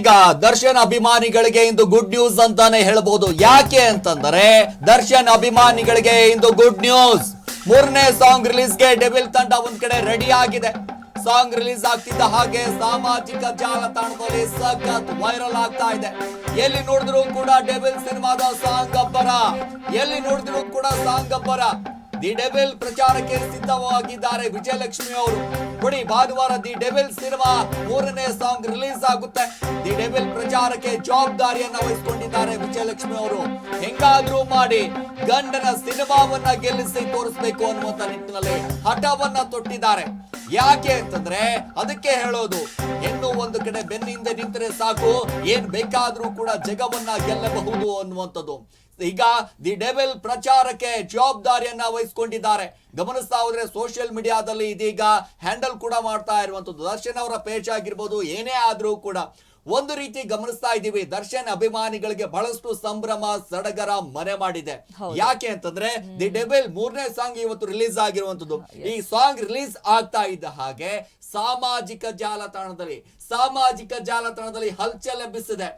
ಈಗ ದರ್ಶನ್ ಅಭಿಮಾನಿಗಳಿಗೆ ಇಂದು ಗುಡ್ ನ್ಯೂಸ್ ಅಂತಾನೆ ಹೇಳ್ಬೋದು. ಯಾಕೆ ಅಂತಂದರೆ ದರ್ಶನ್ ಅಭಿಮಾನಿಗಳಿಗೆ ಇಂದು ಗುಡ್ ನ್ಯೂಸ್ ಮೂರನೇ ಸಾಂಗ್ ರಿಲೀಸ್ಗೆ ಡೆವಿಲ್ ತಂಡ ಒಂದ್ ಕಡೆ ರೆಡಿ ಆಗಿದೆ. ಸಾಂಗ್ ರಿಲೀಸ್ ಆಗ್ತಿದ್ದ ಹಾಗೆ ಸಾಮಾಜಿಕ ಜಾಲತಾಣದಲ್ಲಿ ಸಖತ್ ವೈರಲ್ ಆಗ್ತಾ ಇದೆ. ಎಲ್ಲಿ ನೋಡಿದ್ರು ಕೂಡ ಡೆವಿಲ್ ಸಿನಿಮಾದ ಸಾಂಗ್ ಅಬ್ಬರ. ಎಲ್ಲಿ ನೋಡಿದ್ರು ಕೂಡ ಸಾಂಗ್ ಅಬ್ಬರ. ದಿ ಡೆಬೆಲ್ ಪ್ರಚಾರಕ್ಕೆ ಸಿದ್ಧವಾಗಿದ್ದಾರೆ ವಿಜಯಲಕ್ಷ್ಮಿ ಅವರು. ಕೊಡಿ ಭಾನುವಾರ ದಿ ಡೆಬೆಲ್ ಸಿನಿಮಾ ಮೂರನೇ ಸಾಂಗ್ ರಿಲೀಸ್ ಆಗುತ್ತೆ. ದಿ ಡೆಬೆಲ್ ಪ್ರಚಾರಕ್ಕೆ ಜವಾಬ್ದಾರಿಯನ್ನ ವಹಿಸಿಕೊಂಡಿದ್ದಾರೆ ವಿಜಯಲಕ್ಷ್ಮಿ ಅವರು. ಹೆಂಗಾದ್ರೂ ಮಾಡಿ ಗಂಡನ ಸಿನಿಮಾವನ್ನ ಗೆಲ್ಲಿಸಿ ತೋರಿಸ್ಬೇಕು ಅನ್ನುವಂತ ನಿಟ್ಟಿನಲ್ಲಿ ಹಠವನ್ನ ತೊಟ್ಟಿದ್ದಾರೆ. ಯಾಕೆ ಅಂತಂದ್ರೆ ಅದಕ್ಕೆ ಹೇಳೋದು, ಹೆಣ್ಣು ಒಂದು ಕಡೆ ಬೆನ್ನಿಂದ ನಿಂತರೆ ಸಾಕು, ಏನ್ ಬೇಕಾದ್ರೂ ಕೂಡ ಜಗವನ್ನ ಗೆಲ್ಲಬಹುದು ಅನ್ನುವಂಥದ್ದು. ಈಗ ದಿ ಡೆವಿಲ್ ಪ್ರಚಾರಕ್ಕೆ ಜವಾಬ್ದಾರಿಯನ್ನ ವಹಿಸಿಕೊಂಡಿದ್ದಾರೆ. ಗಮನಿಸ್ತಾ ಹೋದ್ರೆ ಸೋಷಿಯಲ್ ಮೀಡಿಯಾದಲ್ಲಿ ಇದೀಗ ಹ್ಯಾಂಡಲ್ ಕೂಡ ಮಾಡ್ತಾ ಇರುವಂತದ್ದು. ದರ್ಶನ್ ಅವರ ಪೇಜ್ ಆಗಿರ್ಬೋದು ಏನೇ ಆದ್ರೂ ಕೂಡ. ಒಂದು ರೀತಿ ಗಮನಿಸ್ತಾ ಇದ್ದೀವಿ ದರ್ಶನ್ ಅಭಿಮಾನಿಗಳಿಗೆ ಬಹಳಷ್ಟು ಸಂಭ್ರಮ ಸಡಗರ ಮನೆ ಮಾಡಿದೆ. ಯಾಕೆ ಅಂತಂದ್ರೆ ದಿ ಡೆಬಿಲ್ ಮೂರನೇ ಸಾಂಗ್ ಇವತ್ತು ರಿಲೀಸ್ ಆಗಿರುವಂತದ್ದು. ಈ ಸಾಂಗ್ ರಿಲೀಸ್ ಆಗ್ತಾ ಇದ್ದ ಹಾಗೆ ಸಾಮಾಜಿಕ ಜಾಲತಾಣದಲ್ಲಿ ಸಾಮಾಜಿಕ ಜಾಲತಾಣದಲ್ಲಿ ಹಲ್ಚಲ್ ಎಬ್ಬಿಸಿದೆ.